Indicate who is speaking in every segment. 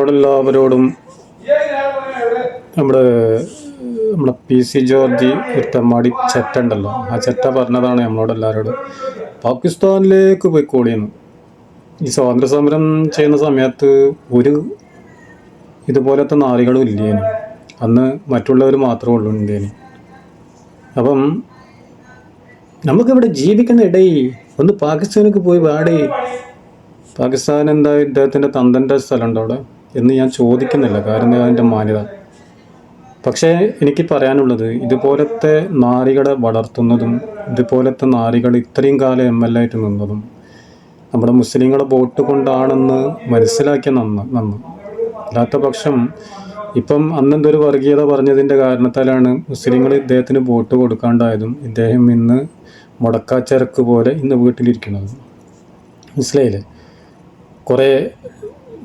Speaker 1: നമ്മളോടെല്ലാവരോടും നമ്മുടെ നമ്മുടെ P C Georgy ഒരു തെമ്മാടി ചെറ്റ ഉണ്ടല്ലോ ആ ചെറ്റ പറഞ്ഞതാണ് നമ്മളോടെല്ലാവരോടും പാകിസ്ഥാനിലേക്ക് പോയിക്കോളിയെന്ന് ഈ സ്വാതന്ത്ര്യ സമരം ചെയ്യുന്ന സമയത്ത് ഒരു ഇതുപോലത്തെ നാളികളും ഇല്ലേനു അന്ന് മറ്റുള്ളവർ മാത്രമേ ഉള്ളൂ ഇന്ത്യേനു അപ്പം നമുക്കിവിടെ ജീവിക്കുന്ന ഇടയിൽ ഒന്ന് പാകിസ്ഥാനിലേക്ക് പോയി വാടേ പാകിസ്ഥാൻ എന്താ ഇദ്ദേഹത്തിൻ്റെ തന്തൻ്റെ സ്ഥലമുണ്ടോ അവിടെ എന്ന് ഞാൻ ചോദിക്കുന്നില്ല കാരണം അതിൻ്റെ മാന്യത പക്ഷേ എനിക്ക് പറയാനുള്ളത് ഇതുപോലത്തെ നാരികളെ വളർത്തുന്നതും ഇതുപോലത്തെ നാരികൾ ഇത്രയും കാലം എം എൽ ആയിട്ട് നിന്നതും നമ്മുടെ മുസ്ലിങ്ങളെ വോട്ട് കൊണ്ടാണെന്ന് മനസ്സിലാക്കിയ നന്ന് നന്ന് അല്ലാത്ത പക്ഷം ഇപ്പം അന്നെന്തൊരു വർഗീയത പറഞ്ഞതിൻ്റെ കാരണത്താലാണ് മുസ്ലിങ്ങൾ ഇദ്ദേഹത്തിന് വോട്ട് കൊടുക്കാണ്ടായതും ഇദ്ദേഹം ഇന്ന് മുടക്കാച്ചരക്ക് പോലെ ഇന്ന് വീട്ടിലിരിക്കുന്നത് മനസ്സിലായില്ലേ കുറേ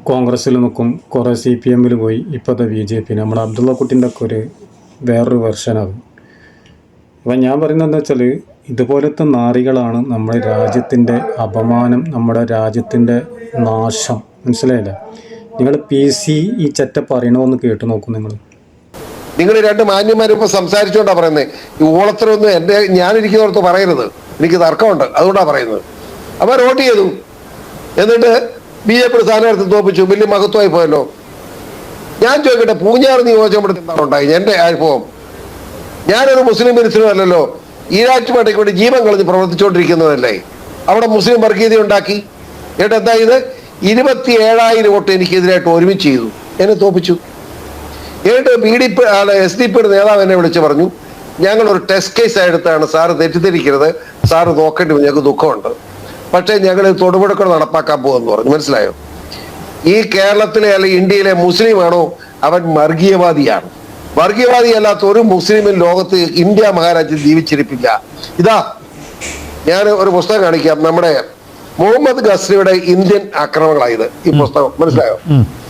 Speaker 1: കോൺഗ്രസ്സിൽ നിൽക്കും കുറേ സി പി എമ്മിൽ പോയി ഇപ്പോഴത്തെ ബി ജെ പി നമ്മുടെ അബ്ദുള്ള കുട്ടിൻ്റെ ഒക്കെ ഒരു വേറൊരു വെർഷനാകും അപ്പം ഞാൻ പറയുന്നത് എന്താ വെച്ചാൽ ഇതുപോലത്തെ നാറികളാണ് നമ്മുടെ രാജ്യത്തിൻ്റെ അപമാനം നമ്മുടെ രാജ്യത്തിൻ്റെ നാശം മനസ്സിലായില്ല നിങ്ങൾ പി സി ഈ ചെറ്റ പറയണമെന്ന് കേട്ടു നോക്കും നിങ്ങൾ
Speaker 2: നിങ്ങൾ രണ്ട് ഇപ്പൊ സംസാരിച്ചുകൊണ്ടാണ് പറയുന്നത് ഓളത്തരൊന്നും എന്റെ ഞാൻ ഞാനിരിക്കുന്നിടത്ത് പറയരുത് എനിക്ക് തർക്കമുണ്ട് അതുകൊണ്ടാ പറയുന്നത് അപ്പൊ റോട്ട് ചെയ്തു എന്നിട്ട് ബി ജെ പിയുടെ സ്ഥാനാർത്ഥി തോപ്പിച്ചു വലിയ മഹത്വമായി പോയല്ലോ ഞാൻ ചോദിക്കട്ടെ പൂഞ്ഞാർ നിയോജകമണ്ഡലത്തിൽ എന്താണ് ഉണ്ടായി എന്റെ അനുഭവം ഞാനൊരു മുസ്ലിം മിനിസ്റ്റർ അല്ലല്ലോ ഈരാറ്റുപേട്ടയ്ക്ക് വേണ്ടി ജീവൻ കളഞ്ഞ് പ്രവർത്തിച്ചുകൊണ്ടിരിക്കുന്നതല്ലേ അവിടെ മുസ്ലിം വർഗീയത ഉണ്ടാക്കി എന്നിട്ട് എന്താ ഇത് ഇരുപത്തി ഏഴായിരം വോട്ട് എനിക്കെതിരായിട്ട് ഒരുമിച്ച് ചെയ്തു എന്നെ തോപ്പിച്ചു എന്നിട്ട് B D P S D പിയുടെ നേതാവ് എന്നെ വിളിച്ച് പറഞ്ഞു ഞങ്ങൾ ഒരു ടെസ്റ്റ് കേസ് എടുത്താണ് സാറ് തെറ്റിദ്ധരിക്കരുത് സാറ് നോക്കേണ്ടി ഞങ്ങൾക്ക് ദുഃഖമുണ്ട് പക്ഷേ ഞങ്ങൾ തൊടുപുഴക്കൾ നടപ്പാക്കാൻ പോകുമെന്ന് പറഞ്ഞു മനസ്സിലായോ ഈ കേരളത്തിലെ അല്ലെ ഇന്ത്യയിലെ മുസ്ലിമാണോ അവൻ വർഗീയവാദിയാണ് വർഗീയവാദി അല്ലാത്ത ഒരു മുസ്ലിമും ലോകത്ത് ഇന്ത്യ മഹാരാജ്യം ജീവിച്ചിരിപ്പില്ല ഇതാ ഞാൻ ഒരു പുസ്തകം കാണിക്കാം നമ്മുടെ മുഹമ്മദ് ഖസ്രിയുടെ ഇന്ത്യൻ ആക്രമണങ്ങളായത് ഈ പുസ്തകം മനസ്സിലായോ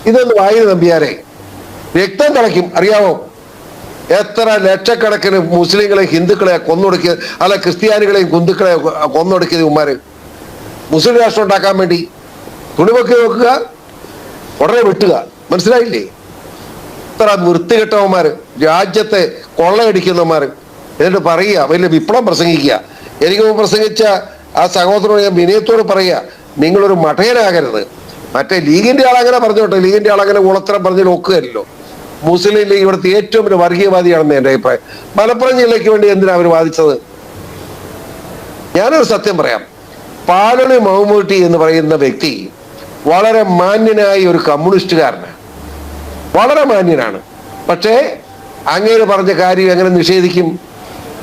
Speaker 2: ഇതൊന്ന് വായന നമ്പിയാരെ രക്തം തിളയ്ക്കും അറിയാമോ എത്ര ലക്ഷക്കണക്കിന് മുസ്ലിങ്ങളെ ഹിന്ദുക്കളെ കൊന്നൊടുക്കിയത് അല്ല ക്രിസ്ത്യാനികളെയും കുന്തുക്കളെ കൊന്നൊടുക്കിയത് ഉമ്മാര് മുസ്ലിം രാഷ്ട്രം ഉണ്ടാക്കാൻ വേണ്ടി തുണിമൊക്കെ നോക്കുക ഉടനെ വെട്ടുക മനസ്സിലായില്ലേ ഇത്ര വൃത്തികെട്ടവന്മാർ രാജ്യത്തെ കൊള്ളയടിക്കുന്നവന്മാർ എന്നിട്ട് പറയുക വലിയ വിപ്ലവം പ്രസംഗിക്കുക എനിക്ക് പ്രസംഗിച്ച ആ സഹോദരനോട് ഞാൻ വിനയത്തോട് പറയുക നിങ്ങളൊരു മഠയനാകരുത് മറ്റേ ലീഗിന്റെ ആളങ്ങനെ പറഞ്ഞോട്ടെ ലീഗിന്റെ ആളങ്ങനെ ഉളത്തരം പറഞ്ഞ് നോക്കുകയല്ലോ മുസ്ലിം ലീഗ് ഇവിടുത്തെ ഏറ്റവും വലിയ വർഗീയവാദിയാണെന്ന് എൻ്റെ അഭിപ്രായം മലപ്പുറം ജില്ലയ്ക്ക് വേണ്ടി എന്തിനാണ് അവർ വാദിച്ചത് ഞാനൊരു സത്യം പറയാം പാലണി മഹമൂട്ടി എന്ന് പറയുന്ന വ്യക്തി വളരെ മാന്യനായ ഒരു കമ്മ്യൂണിസ്റ്റുകാരനാണ് വളരെ മാന്യനാണ് പക്ഷേ അങ്ങേര് പറഞ്ഞ കാര്യം എങ്ങനെ നിഷേധിക്കും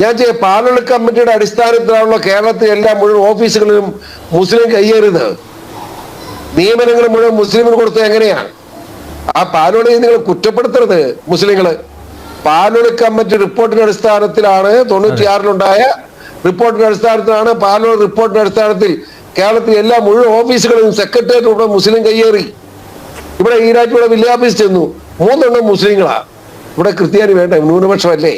Speaker 2: ഞാൻ ചെയ്യ പാലണി കമ്മിറ്റിയുടെ അടിസ്ഥാനത്തിലാണല്ലോ കേരളത്തിൽ എല്ലാ മുഴുവൻ ഓഫീസുകളിലും മുസ്ലിം കയ്യേറിയത് നിയമനങ്ങൾ മുഴുവൻ മുസ്ലിമിന് കൊടുത്തത് എങ്ങനെയാണ് ആ പാലോളി നിങ്ങൾ കുറ്റപ്പെടുത്തരുത് മുസ്ലിങ്ങള് പാലോളി കമ്മിറ്റി റിപ്പോർട്ടിന്റെ അടിസ്ഥാനത്തിലാണ് തൊണ്ണൂറ്റിയാറിലുണ്ടായ റിപ്പോർട്ടിന്റെ അടിസ്ഥാനത്തിലാണ് പാർലമെന്റ് റിപ്പോർട്ടിന്റെ അടിസ്ഥാനത്തിൽ കേരളത്തിലെ എല്ലാ മുഴുവൻ ഓഫീസുകളും സെക്രട്ടേറിയറ്റ് ഉൾപ്പെടെ മുസ്ലിം കയ്യേറി ഇവിടെ ഈരാറ്റിയുടെ വില്ലേജ് ചെന്നു മൂന്നെണ്ണം മുസ്ലിങ്ങളാ ഇവിടെ ക്രിസ്ത്യാനി വേണ്ട ന്യൂനപക്ഷമല്ലേ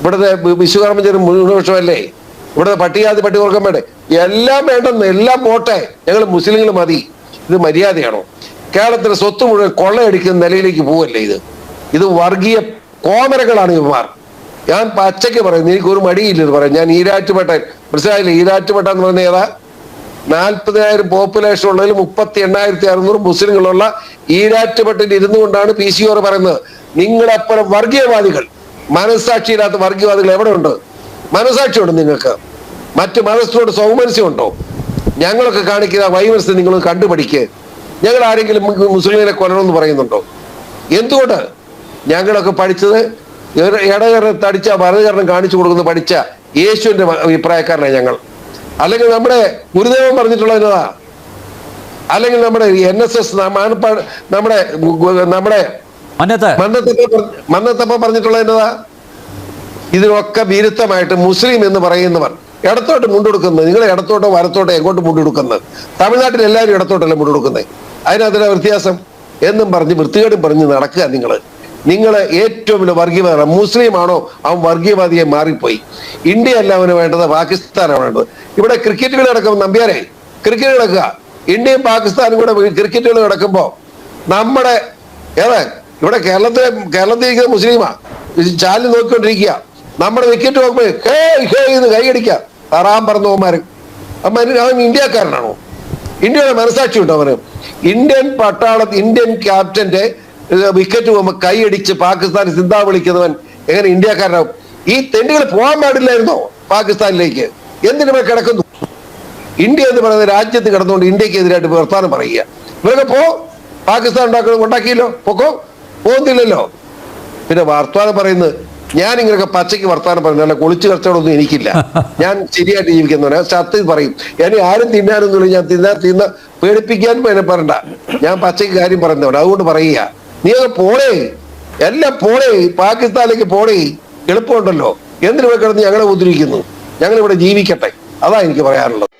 Speaker 2: ഇവിടുത്തെ വിശ്വകർമ്മ ചെറിയ ന്യൂനപക്ഷമല്ലേ ഇവിടുത്തെ പട്ടികാതി പട്ടികവർഗം വേണ്ടേ എല്ലാം വേണ്ടെന്ന് എല്ലാം പോട്ടെ ഞങ്ങൾ മുസ്ലിങ്ങൾ മതി ഇത് മര്യാദയാണോ കേരളത്തിലെ സ്വത്ത് മുഴുവൻ കൊള്ളയടിക്കുന്ന നിലയിലേക്ക് പോവല്ലേ ഇത് ഇത് വർഗീയ കോമരകളാണ് ഇവർ ഞാൻ പച്ചയ്ക്ക് പറയുന്നു എനിക്ക് ഒരു എന്ന് പറയാം ഞാൻ ഈരാറ്റുപേട്ട മനസ്സിലായില്ലേ ഈരാറ്റുപേട്ട എന്ന് പറയുന്നത് ഏതാ നാൽപ്പതിനായിരം പോപ്പുലേഷൻ ഉള്ളതിൽ മുപ്പത്തി എണ്ണായിരത്തി അറുന്നൂറ് മുസ്ലിങ്ങളുള്ള ഈരാറ്റുപെട്ടിൽ ഇരുന്നു കൊണ്ടാണ് പി സി ഓർ പറയുന്നത് നിങ്ങളപ്പുറം വർഗീയവാദികൾ മനസാക്ഷിയില്ലാത്ത വർഗീയവാദികൾ എവിടെ ഉണ്ട് മനസാക്ഷിയുണ്ട് നിങ്ങൾക്ക് മറ്റു മനസ്സിനോട് സൗമനസ്യമുണ്ടോ ഞങ്ങളൊക്കെ കാണിക്കുന്ന വൈമനസ്യം നിങ്ങൾ കണ്ടുപിടിക്കുക ഞങ്ങൾ ആരെങ്കിലും മുസ്ലിങ്ങളെ കൊല്ലണമെന്ന് പറയുന്നുണ്ടോ എന്തുകൊണ്ട് ഞങ്ങളൊക്കെ പഠിച്ചത് ഇടകരണം തടിച്ച വലതുകരണം കാണിച്ചു കൊടുക്കുന്ന പഠിച്ച യേശുവിന്റെ അഭിപ്രായക്കാരനാണ് ഞങ്ങൾ അല്ലെങ്കിൽ നമ്മുടെ ഗുരുദേവൻ പറഞ്ഞിട്ടുള്ള അല്ലെങ്കിൽ നമ്മുടെ എൻ എസ് എസ് നമ്മുടെ നമ്മുടെ മന്നത്തപ്പ പറഞ്ഞിട്ടുള്ള എന്നതാ ഇതിനൊക്കെ വിരുദ്ധമായിട്ട് മുസ്ലിം എന്ന് പറയുന്നവർ ഇടത്തോട്ട് മുണ്ടെടുക്കുന്നത് നിങ്ങൾ ഇടത്തോട്ടോ വലത്തോട്ടോ എങ്ങോട്ട് മുണ്ടെടുക്കുന്നത് തമിഴ്നാട്ടിൽ എല്ലാവരും ഇടത്തോട്ടല്ലേ മുണ്ടെടുക്കുന്നത് അതിനകത്തിന്റെ വ്യത്യാസം എന്നും പറഞ്ഞ് വൃത്തികേടും പറഞ്ഞ് നടക്കുക നിങ്ങൾ നിങ്ങൾ ഏറ്റവും വലിയ വർഗീയവാദ മുസ്ലിമാണോ അവൻ വർഗീയവാദിയെ മാറിപ്പോയി ഇന്ത്യ അല്ല അവന് വേണ്ടത് പാകിസ്ഥാനാണ് വേണ്ടത് ഇവിടെ ക്രിക്കറ്റ് കളി നടക്കും നമ്പ്യാരെ ക്രിക്കറ്റ് നടക്കുക ഇന്ത്യയും പാകിസ്ഥാനും കൂടെ ക്രിക്കറ്റ് കളി നടക്കുമ്പോൾ നമ്മുടെ ഏതാ ഇവിടെ കേരളത്തിലെ കേരളത്തിൽ മുസ്ലിമാ ചാലിൽ നോക്കിക്കൊണ്ടിരിക്കുക നമ്മുടെ വിക്കറ്റ് നോക്കുമ്പോൾ ഹേ ഹേ എന്ന് കൈയടിക്കുക തറാൻ പറഞ്ഞു അവന്മാർ അവൻ ഇന്ത്യക്കാരനാണോ ഇന്ത്യയുടെ മനസ്സാക്ഷി ഉണ്ടോ അവന് ഇന്ത്യൻ പട്ടാള ഇന്ത്യൻ ക്യാപ്റ്റന്റെ വിക്കറ്റ് പോകുമ്പോൾ കൈയടിച്ച് പാകിസ്ഥാൻ സിന്താ വിളിക്കുന്നവൻ എങ്ങനെ ഇന്ത്യക്കാരനാവും ഈ തെണ്ടികൾ പോകാൻ പാടില്ലായിരുന്നോ പാകിസ്ഥാനിലേക്ക് എന്തിനു കിടക്കുന്നു ഇന്ത്യ എന്ന് പറയുന്ന രാജ്യത്ത് കിടന്നുകൊണ്ട് ഇന്ത്യക്ക് എതിരായിട്ട് വർത്താനം പറയുക ഇവരൊക്കെ പോ പാകിസ്ഥാൻ ഉണ്ടാക്കണം ഉണ്ടാക്കിയല്ലോ പൊക്കോ പോകുന്നില്ലല്ലോ പിന്നെ വർത്താനം പറയുന്നത് ഞാൻ ഇങ്ങനെയൊക്കെ പച്ചയ്ക്ക് വർത്താനം പറയുന്നത് അല്ല കുളിച്ച് കച്ചവടമൊന്നും എനിക്കില്ല ഞാൻ ശരിയായിട്ട് ജീവിക്കുന്നവനാണ് സത്യം പറയും എന്നെ ആരും തിന്നാനൊന്നുമില്ല ഞാൻ തിന്നാൻ തിന്ന പേടിപ്പിക്കാൻ എന്നെ പറയണ്ട ഞാൻ പച്ചയ്ക്ക് കാര്യം പറയുന്നവൻ അതുകൊണ്ട് പറയുക നീ അത് പോളേ എല്ലാം പോളേ പാകിസ്ഥാനിലേക്ക് പോളേ എളുപ്പമുണ്ടല്ലോ എന്തിനു വെക്കണം ഞങ്ങളെ ഉദ്ധരിക്കുന്നു ഞങ്ങൾ ഇവിടെ ജീവിക്കട്ടെ അതാ എനിക്ക് പറയാനുള്ളത്